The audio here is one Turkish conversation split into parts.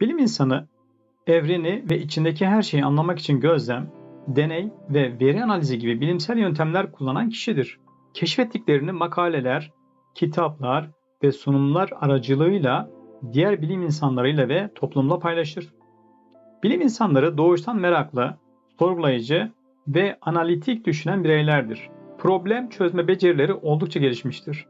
Bilim insanı evreni ve içindeki her şeyi anlamak için gözlem, deney ve veri analizi gibi bilimsel yöntemler kullanan kişidir. Keşfettiklerini makaleler, kitaplar ve sunumlar aracılığıyla diğer bilim insanlarıyla ve toplumla paylaşır. Bilim insanları doğuştan meraklı, sorgulayıcı ve analitik düşünen bireylerdir. Problem çözme becerileri oldukça gelişmiştir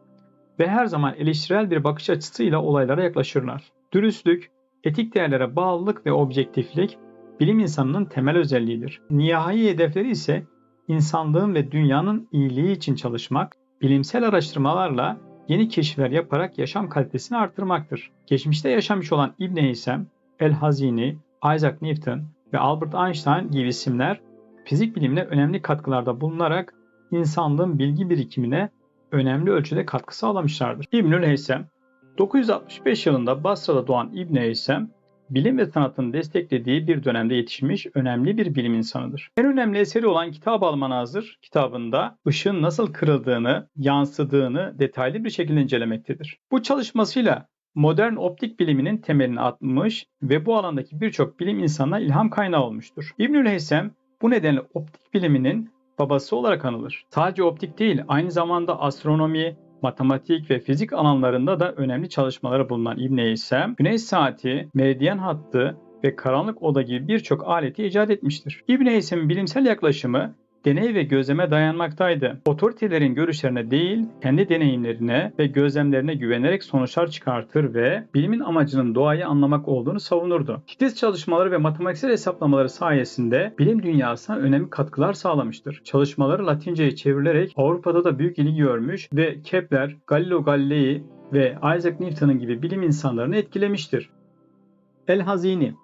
ve her zaman eleştirel bir bakış açısıyla olaylara yaklaşırlar. Dürüstlük, etik değerlere bağlılık ve objektiflik bilim insanının temel özelliğidir. Nihai hedefleri ise insanlığın ve dünyanın iyiliği için çalışmak, bilimsel araştırmalarla yeni keşifler yaparak yaşam kalitesini artırmaktır. Geçmişte yaşamış olan İbn Heysem, El Hazini, Isaac Newton ve Albert Einstein gibi isimler fizik bilimine önemli katkılarda bulunarak insanlığın bilgi birikimine önemli ölçüde katkı sağlamışlardır. İbnül Heysem 965 yılında Basra'da doğan İbn Heysem bilim ve sanatın desteklediği bir dönemde yetişmiş önemli bir bilim insanıdır. En önemli eseri olan Kitab-ı Almanazır kitabında ışığın nasıl kırıldığını, yansıdığını detaylı bir şekilde incelemektedir. Bu çalışmasıyla modern optik biliminin temelini atmış ve bu alandaki birçok bilim insanına ilham kaynağı olmuştur. İbnül Heysem bu nedenle optik biliminin babası olarak anılır. Sadece optik değil, aynı zamanda astronomi, matematik ve fizik alanlarında da önemli çalışmaları bulunan İbn Heysem, güneş saati, meridyen hattı ve karanlık oda gibi birçok aleti icat etmiştir. İbn Heysem'in bilimsel yaklaşımı deney ve gözleme dayanmaktaydı. Otoritelerin görüşlerine değil, kendi deneyimlerine ve gözlemlerine güvenerek sonuçlar çıkartır ve bilimin amacının doğayı anlamak olduğunu savunurdu. Titiz çalışmaları ve matematiksel hesaplamaları sayesinde bilim dünyasına önemli katkılar sağlamıştır. Çalışmaları Latinceye çevrilerek Avrupa'da da büyük ilgi görmüş ve Kepler, Galileo Galilei ve Isaac Newton'un gibi bilim insanlarını etkilemiştir. El Hazini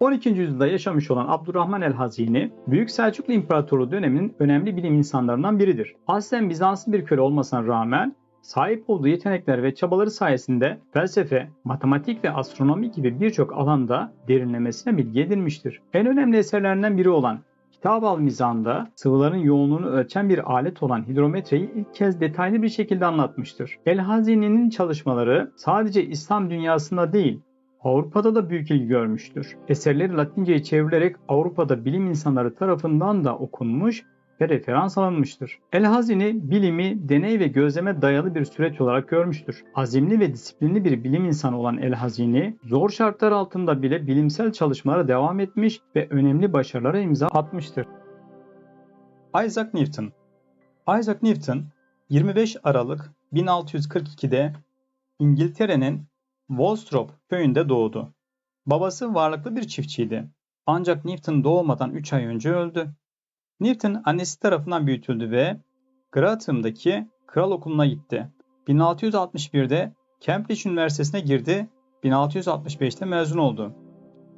12. yüzyılda yaşamış olan Abdurrahman el-Hazini, Büyük Selçuklu İmparatorluğu döneminin önemli bilim insanlarından biridir. Aslen Bizanslı bir köle olmasına rağmen sahip olduğu yetenekler ve çabaları sayesinde felsefe, matematik ve astronomi gibi birçok alanda derinlemesine bilgi edinmiştir. En önemli eserlerinden biri olan Kitab-ı Al-Mizan'da sıvıların yoğunluğunu ölçen bir alet olan hidrometreyi ilk kez detaylı bir şekilde anlatmıştır. El-Hazini'nin çalışmaları sadece İslam dünyasında değil, Avrupa'da da büyük ilgi görmüştür. Eserleri Latinceye çevrilerek Avrupa'da bilim insanları tarafından da okunmuş ve referans alınmıştır. El-Hazini bilimi deney ve gözleme dayalı bir süreç olarak görmüştür. Azimli ve disiplinli bir bilim insanı olan El-Hazini zor şartlar altında bile bilimsel çalışmalara devam etmiş ve önemli başarılara imza atmıştır. Isaac Newton Isaac Newton 25 Aralık 1642'de İngiltere'nin Wolstrop köyünde doğdu. Babası varlıklı bir çiftçiydi. Ancak Newton doğmadan 3 ay önce öldü. Newton annesi tarafından büyütüldü ve Gratham'daki kral okuluna gitti. 1661'de Cambridge Üniversitesi'ne girdi, 1665'te mezun oldu.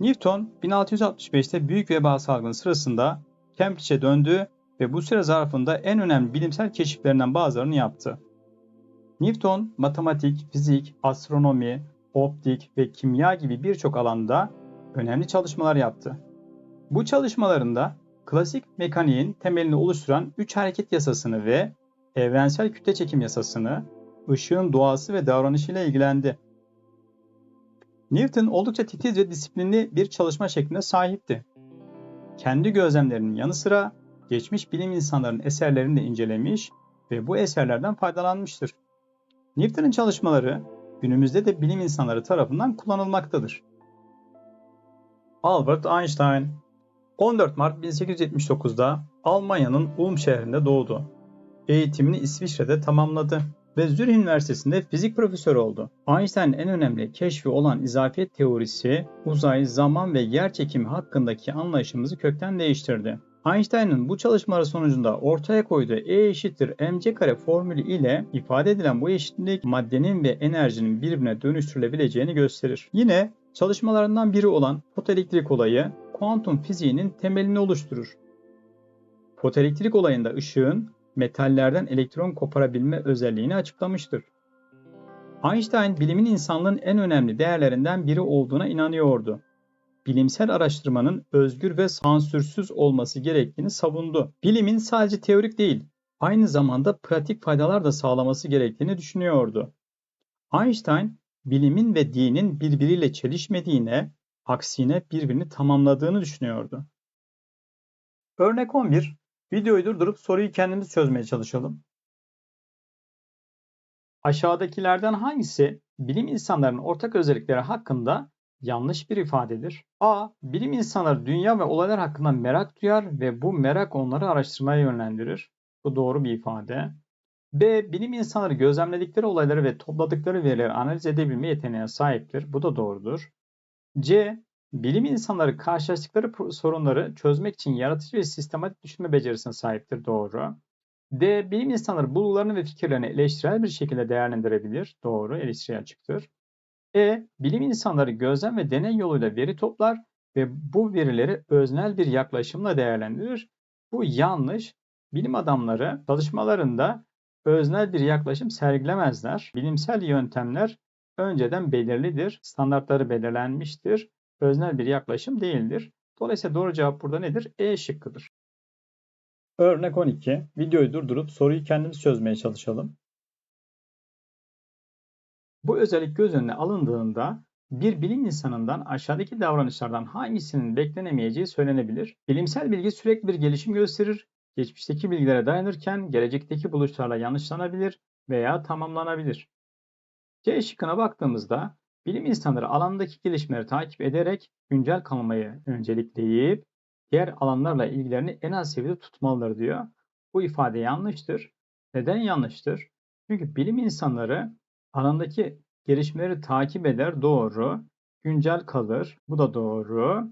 Newton 1665'te büyük veba salgını sırasında Cambridge'e döndü ve bu süre zarfında en önemli bilimsel keşiflerinden bazılarını yaptı. Newton matematik, fizik, astronomi, optik ve kimya gibi birçok alanda önemli çalışmalar yaptı. Bu çalışmalarında klasik mekaniğin temelini oluşturan üç hareket yasasını ve evrensel kütle çekim yasasını, ışığın doğası ve davranışıyla ilgilendi. Newton oldukça titiz ve disiplinli bir çalışma şekline sahipti. Kendi gözlemlerinin yanı sıra geçmiş bilim insanlarının eserlerini de incelemiş ve bu eserlerden faydalanmıştır. Newton'un çalışmaları günümüzde de bilim insanları tarafından kullanılmaktadır. Albert Einstein 14 Mart 1879'da Almanya'nın Ulm şehrinde doğdu. Eğitimini İsviçre'de tamamladı ve Zürih Üniversitesi'nde fizik profesörü oldu. Einstein'ın en önemli keşfi olan izafiyet teorisi, uzay, zaman ve yer çekimi hakkındaki anlayışımızı kökten değiştirdi. Einstein'ın bu çalışmaları sonucunda ortaya koyduğu E eşittir mc kare formülü ile ifade edilen bu eşitlik maddenin ve enerjinin birbirine dönüştürülebileceğini gösterir. Yine çalışmalarından biri olan fotoelektrik olayı kuantum fiziğinin temelini oluşturur. Fotoelektrik olayında ışığın metallerden elektron koparabilme özelliğini açıklamıştır. Einstein bilimin insanlığın en önemli değerlerinden biri olduğuna inanıyordu bilimsel araştırmanın özgür ve sansürsüz olması gerektiğini savundu. Bilimin sadece teorik değil, aynı zamanda pratik faydalar da sağlaması gerektiğini düşünüyordu. Einstein, bilimin ve dinin birbiriyle çelişmediğine, aksine birbirini tamamladığını düşünüyordu. Örnek 11. Videoyu durdurup soruyu kendimiz çözmeye çalışalım. Aşağıdakilerden hangisi bilim insanlarının ortak özellikleri hakkında yanlış bir ifadedir? A. Bilim insanları dünya ve olaylar hakkında merak duyar ve bu merak onları araştırmaya yönlendirir. Bu doğru bir ifade. B. Bilim insanları gözlemledikleri olayları ve topladıkları verileri analiz edebilme yeteneğine sahiptir. Bu da doğrudur. C. Bilim insanları karşılaştıkları sorunları çözmek için yaratıcı ve sistematik düşünme becerisine sahiptir. Doğru. D. Bilim insanları bulgularını ve fikirlerini eleştirel bir şekilde değerlendirebilir. Doğru, eleştiriye açıktır. E. Bilim insanları gözlem ve deney yoluyla veri toplar ve bu verileri öznel bir yaklaşımla değerlendirir. Bu yanlış. Bilim adamları çalışmalarında öznel bir yaklaşım sergilemezler. Bilimsel yöntemler önceden belirlidir, standartları belirlenmiştir. Öznel bir yaklaşım değildir. Dolayısıyla doğru cevap burada nedir? E şıkkıdır. Örnek 12. Videoyu durdurup soruyu kendimiz çözmeye çalışalım. Bu özellik göz önüne alındığında bir bilim insanından aşağıdaki davranışlardan hangisinin beklenemeyeceği söylenebilir. Bilimsel bilgi sürekli bir gelişim gösterir. Geçmişteki bilgilere dayanırken gelecekteki buluşlarla yanlışlanabilir veya tamamlanabilir. C şıkkına baktığımızda bilim insanları alandaki gelişmeleri takip ederek güncel kalmayı öncelikleyip diğer alanlarla ilgilerini en az seviyede tutmalıdır diyor. Bu ifade yanlıştır. Neden yanlıştır? Çünkü bilim insanları alandaki gelişmeleri takip eder doğru. Güncel kalır. Bu da doğru.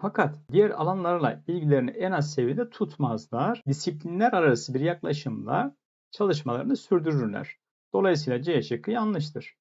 Fakat diğer alanlarla ilgilerini en az seviyede tutmazlar. Disiplinler arası bir yaklaşımla çalışmalarını sürdürürler. Dolayısıyla C şıkkı yanlıştır.